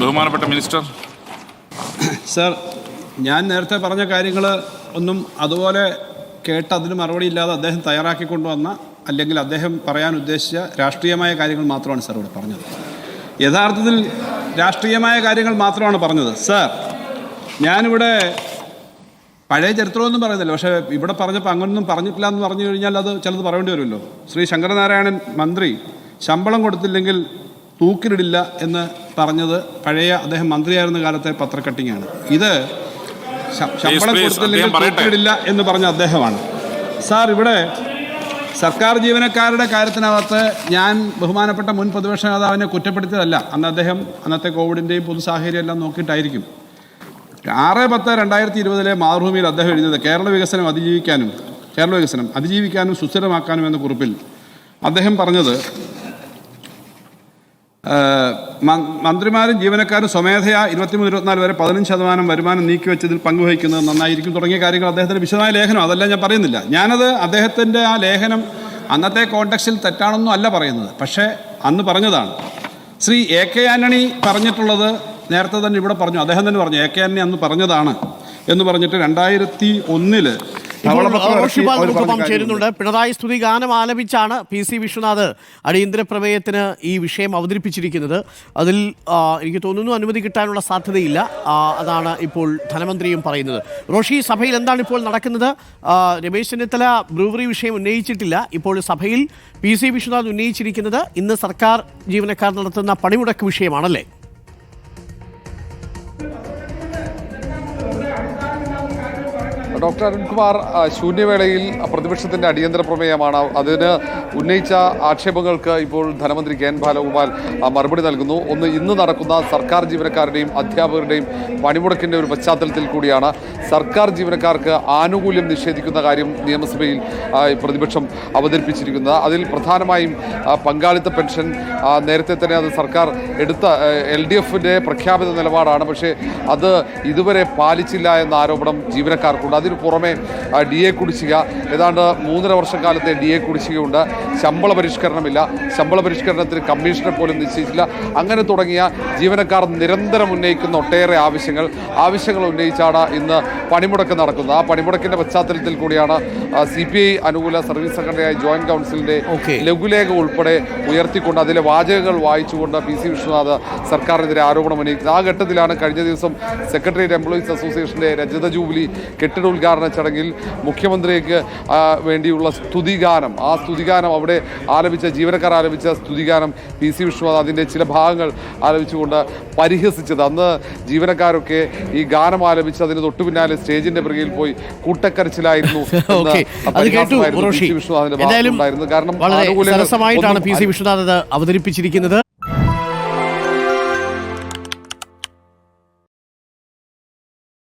ബഹുമാനപ്പെട്ട minister. Sir ഞാൻ നേരത്തെ പറഞ്ഞ കാര്യങ്ങൾ ഒന്നും അതുപോലെ കേട്ട് അതിന് മറുപടി ഇല്ലാതെ അദ്ദേഹം തയ്യാറാക്കി കൊണ്ടുവന്ന അല്ലെങ്കിൽ അദ്ദേഹം പറയാൻ ഉദ്ദേശിച്ച രാഷ്ട്രീയമായ കാര്യങ്ങൾ മാത്രമാണ് സർ ഇവിടെ പറഞ്ഞത്. യഥാർത്ഥത്തിൽ രാഷ്ട്രീയമായ കാര്യങ്ങൾ മാത്രമാണ് പറഞ്ഞത്. സർ ഞാനിവിടെ പഴയ ചരിത്രമൊന്നും പറയുന്നില്ല. പക്ഷേ ഇവിടെ പറഞ്ഞപ്പോൾ അങ്ങനൊന്നും പറഞ്ഞിട്ടില്ല എന്ന് പറഞ്ഞു കഴിഞ്ഞാൽ അത് ചിലത് പറയേണ്ടി വരുമല്ലോ. ശ്രീ ശങ്കരനാരായണൻ മന്ത്രി ശമ്പളം കൊടുത്തില്ലെങ്കിൽ തൂക്കിലിടില്ല എന്ന് പറഞ്ഞത് പഴയ അദ്ദേഹം മന്ത്രിയായിരുന്ന കാലത്തെ പത്രക്കട്ടിങ്ങാണ്. ഇത് ശമ്പളം കൊടുത്തില്ലെങ്കിൽ തൂക്കിലിടില്ല എന്ന് പറഞ്ഞ അദ്ദേഹമാണ്. സാർ ഇവിടെ സർക്കാർ ജീവനക്കാരുടെ കാര്യത്തിനകത്ത് ഞാൻ ബഹുമാനപ്പെട്ട മുൻ പ്രതിപക്ഷ നേതാവിനെ കുറ്റപ്പെടുത്തിയതല്ല. അന്ന് അദ്ദേഹം അന്നത്തെ കോവിഡിന്റെയും പൊതു സാഹചര്യം എല്ലാം നോക്കിയിട്ടായിരിക്കും. ആറ് പത്ത് രണ്ടായിരത്തി ഇരുപതിലെ മാതൃഭൂമിയിൽ അദ്ദേഹം എഴുതിയത് കേരള വികസനം അതിജീവിക്കാനും കേരള വികസനം അതിജീവിക്കാനും സുസ്ഥിരമാക്കാനും എന്ന കുറിപ്പിൽ അദ്ദേഹം പറഞ്ഞത് മന്ത്രിമാരും ജീവനക്കാരും സ്വമേധയാ ഇരുപത്തിമൂന്ന് ഇരുപത്തിനാല് വരെ പതിനഞ്ച് ശതമാനം വരുമാനം നീക്കിവെച്ചതിൽ പങ്കുവഹിക്കുന്നത് നന്നായിരിക്കും തുടങ്ങിയ കാര്യങ്ങൾ അദ്ദേഹത്തിന്റെ വിശദമായ ലേഖനം. അതല്ല ഞാൻ പറയുന്നില്ല. ഞാനത് അദ്ദേഹത്തിന്റെ ആ ലേഖനം അന്നത്തെ കോണ്ടക്സ്റ്റിൽ തെറ്റാണെന്നും അല്ല പറയുന്നത്. പക്ഷേ അന്ന് പറഞ്ഞതാണ്. ശ്രീ എ കെ ആന്റണി പറഞ്ഞിട്ടുള്ളത് നേരത്തെ തന്നെ ഇവിടെ പറഞ്ഞു. അദ്ദേഹം തന്നെ പറഞ്ഞു എ കെ ആന്റണി അന്ന് പറഞ്ഞതാണ് എന്ന് പറഞ്ഞിട്ട് രണ്ടായിരത്തി ഒന്നിൽ ചേരുന്നുണ്ട്. പിണറായി സ്തുതി ഗാനം ആലപിച്ചാണ് പി സി വിശ്വനാഥ് അടിയന്തര പ്രമേയത്തിന് ഈ വിഷയം അവതരിപ്പിച്ചിരിക്കുന്നത്. അതിൽ എനിക്ക് തോന്നുന്നു അനുമതി കിട്ടാനുള്ള സാധ്യതയില്ല. അതാണ് ഇപ്പോൾ ധനമന്ത്രിയും പറയുന്നത്. റോഷി സഭയിൽ എന്താണ് ഇപ്പോൾ നടക്കുന്നത്? രമേശ് ചെന്നിത്തല ബ്രൂവറി വിഷയം ഉന്നയിച്ചിട്ടില്ല. ഇപ്പോൾ സഭയിൽ പി സി വിശ്വനാഥ് ഉന്നയിച്ചിരിക്കുന്നത് ഇന്ന് സർക്കാർ ജീവനക്കാർ നടത്തുന്ന പണിമുടക്ക് വിഷയമാണല്ലേ? ഡോക്ടർ അരുൺകുമാർ ശൂന്യവേളയിൽ പ്രതിപക്ഷത്തിന്റെ അടിയന്തര പ്രമേയമാണ്. അതിന് ഉന്നയിച്ച ആക്ഷേപങ്ങൾക്ക് ഇപ്പോൾ ധനമന്ത്രി കെ എൻ ബാലഗോപാൽ മറുപടി നൽകുന്നു. ഒന്ന് ഇന്ന് നടക്കുന്ന സർക്കാർ ജീവനക്കാരുടെയും അധ്യാപകരുടെയും പണിമുടക്കിന്റെ ഒരു പശ്ചാത്തലത്തിൽ കൂടിയാണ് സർക്കാർ ജീവനക്കാർക്ക് ആനുകൂല്യം നിഷേധിക്കുന്ന കാര്യം നിയമസഭയിൽ പ്രതിപക്ഷം അവതരിപ്പിച്ചിരിക്കുന്നത്. അതിൽ പ്രധാനമായും പങ്കാളിത്ത പെൻഷൻ നേരത്തെ തന്നെ അത് സർക്കാർ എടുത്ത എൽ ഡി എഫിന്റെ പ്രഖ്യാപിത നിലപാടാണ്. പക്ഷേ അത് ഇതുവരെ പാലിച്ചില്ല എന്ന ആരോപണം ജീവനക്കാർക്കുണ്ട്. അതിനു പുറമെ ഡി എ കുടിശ്ശിക. ഏതാണ്ട് മൂന്നര വർഷക്കാലത്തെ ഡി എ കുടിശ്ശികയുണ്ട്. ശമ്പള പരിഷ്കരണമില്ല. ശമ്പള പരിഷ്കരണത്തിന് കമ്മീഷനെ പോലും നിശ്ചയിച്ചില്ല. അങ്ങനെ തുടങ്ങിയ ജീവനക്കാർ നിരന്തരം ഉന്നയിക്കുന്ന ഒട്ടേറെ ആവശ്യങ്ങൾ. ആവശ്യങ്ങൾ ഉന്നയിച്ചാണ് ഇന്ന് പണിമുടക്ക് നടക്കുന്നത്. ആ പണിമുടക്കിന്റെ പശ്ചാത്തലത്തിൽ കൂടിയാണ് സി പി ഐ അനുകൂല സർവീസ് സംഘടനയായ ജോയിന്റ് കൗൺസിലിന്റെ. ലഘുലേഖ ഉൾപ്പെടെ ഉയർത്തിക്കൊണ്ട് അതിലെ വാചകങ്ങൾ വായിച്ചുകൊണ്ട് പി സി വിശ്വനാഥ് സർക്കാരിനെതിരെ ആരോപണം ഉന്നയിക്കുന്നത്. ആ ഘട്ടത്തിലാണ് കഴിഞ്ഞ ദിവസം സെക്രട്ടേറിയറ്റ് എംപ്ലോയീസ് അസോസിയേഷന്റെ രജത ജൂബിലി കെട്ടിട ഉദ്ഘാടന ചടങ്ങിൽ മുഖ്യമന്ത്രിക്ക് വേണ്ടിയുള്ള സ്തുതിഗാനം ആ സ്തുതിഗാനം അവിടെ ആലപിച്ച ജീവനക്കാർ ആലപിച്ച സ്തുതിഗാനം പി സി വിശ്വനാഥ് അതിന്റെ ചില ഭാഗങ്ങൾ ആലപിച്ചുകൊണ്ട് പരിഹസിച്ചത്. അന്ന് ജീവനക്കാരൊക്കെ ഈ ഗാനം ആലപിച്ച് അതിന് തൊട്ടു പിന്നാലെ സ്റ്റേജിന്റെ പിറകിൽ പോയി കൂട്ടക്കരച്ചിലായിരുന്നു. വിശ്വനാഥിന്റെ ഭാഗത്തുണ്ടായിരുന്നു കാരണം അവതരിപ്പിച്ചിരിക്കുന്നത്.